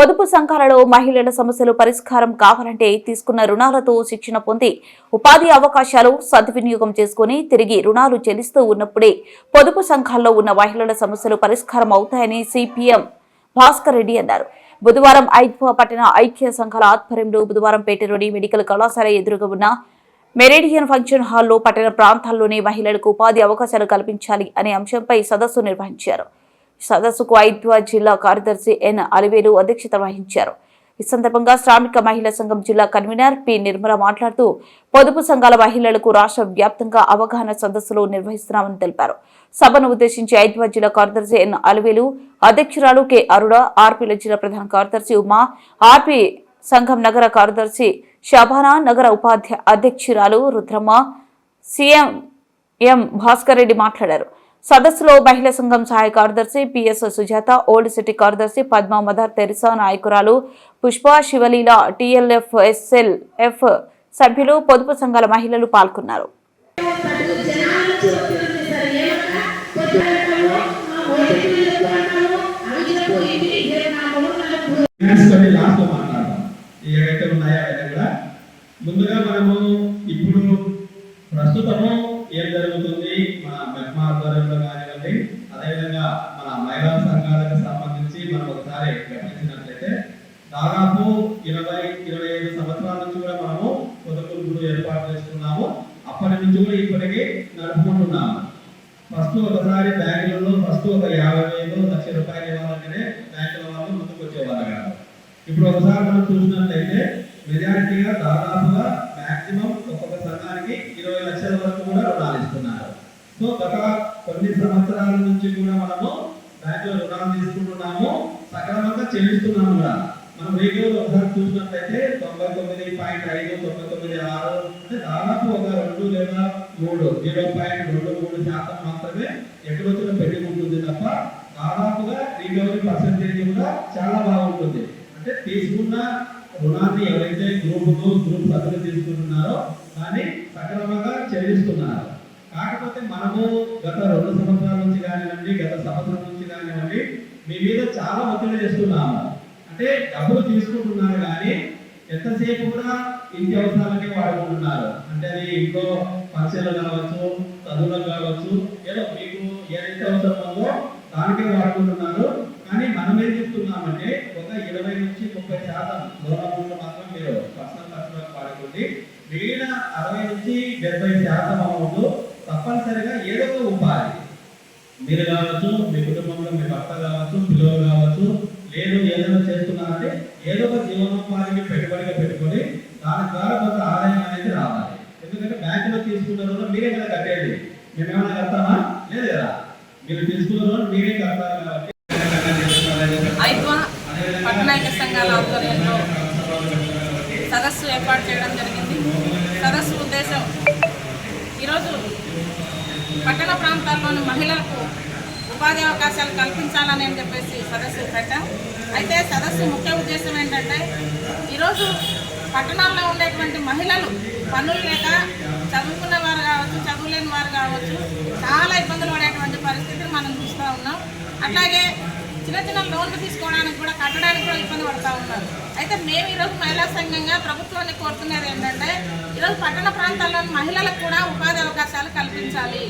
పొదుపు సంఘాలలో మహిళల సమస్యలు పరిష్కారం కావాలంటే తీసుకున్న రుణాలతో శిక్షణ పొంది ఉపాధి అవకాశాలు సద్వినియోగం చేసుకుని తిరిగి రుణాలు చెల్లిస్తూ ఉన్నప్పుడే పొదుపు సంఘాల్లో ఉన్న మహిళల సమస్యలు పరిష్కారం అవుతాయని సిపిఎం భాస్కర్ రెడ్డి అన్నారు. బుధవారం ఐద్వా పట్టణ ఐక్య సంఘాల ఆధ్వర్యంలో బుధవారం పేటలోని మెడికల్ కళాశాల ఎదురుగా ఉన్న మెరేడియన్ ఫంక్షన్ హాల్లో పట్టణ ప్రాంతాల్లోని మహిళలకు ఉపాధి అవకాశాలు కల్పించాలి అనే అంశంపై సదస్సు నిర్వహించారు. సదస్సుకు ఐద్వా జిల్లా కార్యదర్శి ఎన్ అలివేలు అధ్యక్షత వహించారు. ఈ సందర్భంగా శ్రామిక మహిళా సంఘం జిల్లా కన్వీనర్ పి. నిర్మల మాట్లాడుతూ పొదుపు సంఘాల మహిళలకు రాష్ట్ర వ్యాప్తంగా అవగాహన సదస్సులు నిర్వహిస్తున్నామని తెలిపారు. సభను ఉద్దేశించి ఐద్వా జిల్లా కార్యదర్శి ఎన్ అలివేలు అధ్యక్షురాలు కె. అరుణ ఆర్పీల జిల్లా ప్రధాన కార్యదర్శి ఉమా ఆర్పీ సంఘం నగర కార్యదర్శి శబానా నగర ఉపాధ్య అధ్యక్షురాలు రుద్రమ్మ సీఎం ఎం. భాస్కర్ రెడ్డి మాట్లాడారు. సదస్సులో మహిళా సంఘం సహాయ కార్యదర్శి పిఎస్ సుజాత ఓల్డ్ సిటీ కార్యదర్శి పద్మ మదర్ తెరిసా నాయకురాలు Pushpa Sivaleela TLF SL F సభ్యులు పొదుపు సంఘాల మహిళలు పాల్గొన్నారు. ముందుగా మనము ఇప్పుడు ప్రస్తుతము ఏం జరుగుతుంది? ఆధ్వర్యంలో కానివ్వండి అదేవిధంగా మన మహిళా సంఘాలకు సంబంధించి మనం ఒకసారి గమనించినట్లయితే దాదాపు ఇరవై ఇరవై ఐదు సంవత్సరాల నుంచి కూడా మనము పొదుపులు గుడి ఏర్పాటు చేసుకున్నాము అప్పటి నుంచి కూడా ఇప్పటికీ నడుపుకుంటున్నాము. ఫస్ట్ ఒకసారి బ్యాంకులలో ఫస్ట్ ఒక యాభై వేలు లక్ష రూపాయలు ఇవ్వాలంటేనే బ్యాంకుల వాళ్ళు ముందుకు వచ్చేవాళ్ళు కాదు. ఇప్పుడు ఒకసారి మనం చూసినట్లయితే మెజారిటీగా దాదాపుగా మాక్సిమం ఒక్కొక్క సంఘానికి ఇరవై లక్షల వరకు కూడా రుణాలు సో గత కొన్ని సంవత్సరాల నుంచి కూడా మనము బ్యాంకులో రుణాలు తీసుకుంటున్నాము సక్రమంగా చెల్లిస్తున్నాము కూడా. మనం రేడియోలో ఒకసారి చూసినట్లయితే తొంభై తొమ్మిది పాయింట్ ఐదు తొంభై తొమ్మిది ఆరు అంటే దాదాపు ఒక రెండు లేదా మూడు జీరో పాయింట్ రెండు మూడు శాతం మాత్రమే ఎక్కడొచ్చిన పెట్టి ఉంటుంది తప్ప దాదాపుగా రీకవరీ పర్సంటేజ్ కూడా చాలా బాగుంటుంది. అంటే తీసుకున్న రుణాన్ని ఎవరైతే గ్రూప్ గ్రూప్ సభ్యులు తీసుకుంటున్నారో దాన్ని సక్రమంగా చెల్లిస్తున్నారు. కాకపోతే మనము గత రెండు సంవత్సరాల నుంచి కానివ్వండి గత సంవత్సరం నుంచి కానివ్వండి మీ మీద చాలా ఒత్తిడి చేస్తున్నాము. అంటే డబ్బులు తీసుకుంటున్నారు కానీ ఎంతసేపు కూడా ఇంటి అవసరాలకే వాడుకుంటున్నారు. అంటే అది ఇంట్లో పరీక్షలు కావచ్చు చదువులకు కావచ్చు ఏదో మీకు ఏదైతే అవసరం ఉందో దానికే వాడుకుంటున్నారు. కానీ మనం ఏం చెప్తున్నామంటే ఒక ఇరవై నుంచి ముప్పై శాతం లోన్ మాత్రం మీరు పర్సనల్ ఖర్చులకు వాడుకోండి. మిగిలిన అరవై నుంచి డెబ్బై శాతం అమౌంట్ తప్పనిసరిగా ఒక ఉపాధి మీరు కావచ్చు మీ కుటుంబంలో మీ భర్త కావచ్చు పిల్లలు కావచ్చు లేదు ఏదైనా చేస్తున్నారంటే ఏదో ఒక జీవనోపాధికి పెట్టుబడిగా పెట్టుకొని దాని ద్వారా కొంత ఆదాయం అనేది రావాలి. ఎందుకంటే బ్యాంకులో తీసుకున్న రుణం మీరే కదా కట్టేది. మేమేమైనా కడతామా? లేదు కదా. మీరు తీసుకున్న రుణం మీరే కడతారు కాబట్టి ఐద్వా పట్టణాయక సంఘాల ఆధ్వర్యంలో సదస్సు ఏర్పాటు చేయడం జరిగింది. సదస్సు ఉద్దేశం ఈరోజు పట్టణ ప్రాంతాల్లోని మహిళలకు ఉపాధి అవకాశాలు కల్పించాలని అని చెప్పేసి సదస్సు పెట్టాం. అయితే సదస్సు ముఖ్య ఉద్దేశం ఏంటంటే ఈరోజు పట్టణాల్లో ఉండేటువంటి మహిళలు పనులు లేక చదువుకున్న వారు కావచ్చు చదువులేని వారు కావచ్చు చాలా ఇబ్బందులు పడేటువంటి పరిస్థితిని మనం చూస్తూ ఉన్నాం. అట్లాగే చిన్న చిన్న లోన్లు తీసుకోవడానికి కూడా కట్టడానికి కూడా ఇబ్బంది పడుతూ ఉన్నారు. అయితే మేము ఈరోజు మహిళా సంఘంగా ప్రభుత్వాన్ని కోరుతున్నది ఏంటంటే ఈరోజు పట్టణ ప్రాంతాల్లోని మహిళలకు కూడా ఉపాధి అవకాశాలు కల్పించాలి.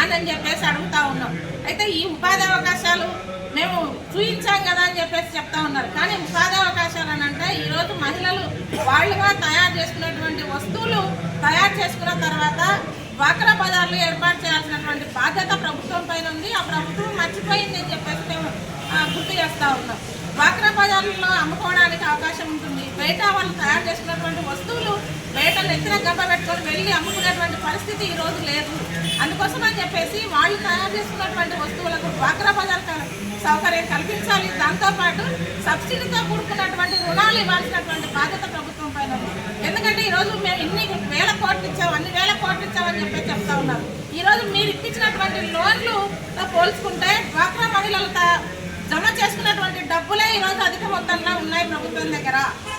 అని చెప్పేసి అడుగుతూ ఉన్నాం. అయితే ఈ ఉపాధి అవకాశాలు మేము చూపించాం కదా అని చెప్పేసి చెప్తా ఉన్నారు. కానీ ఉపాధి అవకాశాలు అని అంటే ఈరోజు మహిళలు వాళ్ళుగా తయారు చేసుకున్నటువంటి వస్తువులు తయారు చేసుకున్న తర్వాత డ్వాక్రా బజార్లు ఏర్పాటు చేయాల్సినటువంటి బాధ్యత ప్రభుత్వం పైన ఉంది. ఆ ప్రభుత్వం మర్చిపోయింది అని చెప్పేసి మేము గుర్తు చేస్తూ ఉన్నాం. డ్వాక్రా బజార్లలో అమ్ముకోవడానికి అవకాశం ఉంటుంది. బయట వాళ్ళు తయారు చేసుకున్నటువంటి వస్తువులు బయట నెత్తిన గబ్బ పెట్టుకొని వెళ్ళి అమ్ముకునేటువంటి పరిస్థితి ఈ రోజు లేదు. అందుకోసం అని చెప్పేసి వాళ్ళు తయారు చేసుకున్నటువంటి వస్తువులకు డ్వాక్రా బజార్ సౌకర్యం కల్పించాలి. దాంతోపాటు సబ్సిడీతో కూడుకున్నటువంటి రుణాలు ఇవ్వాల్సినటువంటి బాధ్యత ప్రభుత్వం పైన ఎందుకంటే ఈరోజు మేము ఇన్ని వేల కోట్లు ఇచ్చాము అన్ని వేల కోట్లు ఇచ్చామని చెప్పి చెప్తా ఉన్నారు. ఈరోజు మీరు ఇప్పించినటువంటి లోన్లు పోల్చుకుంటే డ్వాక్రా మహిళలు జమ చేసుకున్నటువంటి డబ్బులే ఈరోజు అధిక మొత్తంలో ఉన్నాయి ప్రభుత్వం దగ్గర.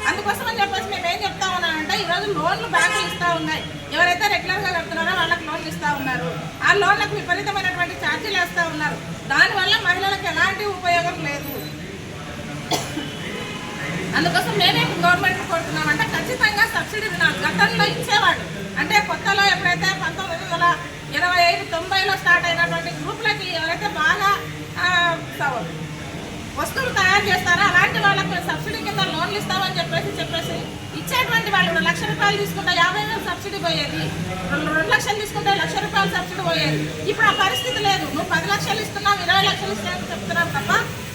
అందుకోసం అని చెప్పేసి మేము ఏం చెప్తా ఉన్నామంటే ఈరోజు లోన్లు బ్యాంకులు ఇస్తూ ఉన్నాయి. ఎవరైతే రెగ్యులర్గా కడుతున్నారో వాళ్ళకి లోన్లు ఇస్తూ ఉన్నారు. ఆ లోన్లకు విపరీతమైనటువంటి ఛార్జీలు వేస్తూ ఉన్నారు. దానివల్ల మహిళలకు ఎలాంటి ఉపయోగం లేదు. అందుకోసం మేమేం గవర్నమెంట్ కోరుతున్నామంటే ఖచ్చితంగా సబ్సిడీ రుణాలు గతంలో ఇచ్చేవాడు అంటే కొత్తలో ఎప్పుడైతే పంతొమ్మిది వందల ఇరవై ఐదు తొంభైలో స్టార్ట్ అయినటువంటి గ్రూపులకి ఎవరైతే బాగా వస్తువులు తయారు చేస్తారో? అలాంటి వాళ్ళకి సబ్సిడీ కింద లోన్లు ఇస్తామని చెప్పేసి చెప్పేసి ఇచ్చేటువంటి వాళ్ళు రెండు లక్ష రూపాయలు తీసుకుంటే యాభై వేలు సబ్సిడీ పోయేది. రెండు రెండు లక్షలు తీసుకుంటే లక్ష రూపాయలు సబ్సిడీ పోయేది. ఇప్పుడు ఆ పరిస్థితి లేదు. నువ్వు పది లక్షలు ఇస్తున్నావు ఇరవై లక్షలు ఇస్తామని చెప్తున్నావు తప్ప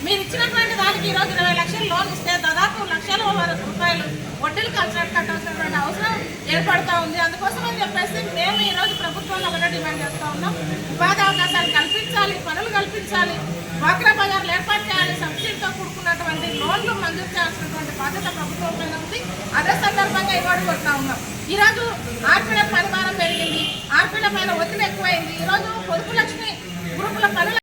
మీరు ఇచ్చినటువంటి దానికి ఈరోజు ఇరవై లక్షలు లోన్ ఇస్తే దాదాపు లక్షల వరకు రూపాయలు వడ్డీలు కలిసినట్టు కట్టాల్సినటువంటి అవసరం ఏర్పడతా ఉంది. అందుకోసం అని చెప్పేసి మేము ఈరోజు ప్రభుత్వంలో ఒకటే డిమాండ్ చేస్తూ ఉన్నాం. ఉపాధి అవకాశాలు కల్పించాలి పనులు కల్పించాలి. డ్వాక్రా బజార్లు ఏర్పాటు చేయాలి. సబ్సిడీతో కూడుకున్నటువంటి లోన్లు మంజూరు చేయాల్సినటువంటి బాధ్యత ప్రభుత్వం మీద ఉంది. అదే సందర్భంగా ఇవాడు కొడతా ఉన్నాం. ఈరోజు ఆర్పిడ పరిమాణం పెరిగింది. ఆర్పీల పైన ఒత్తిడి ఎక్కువైంది. ఈరోజు పొదుపు లక్ష్మి గ్రూపుల పనులు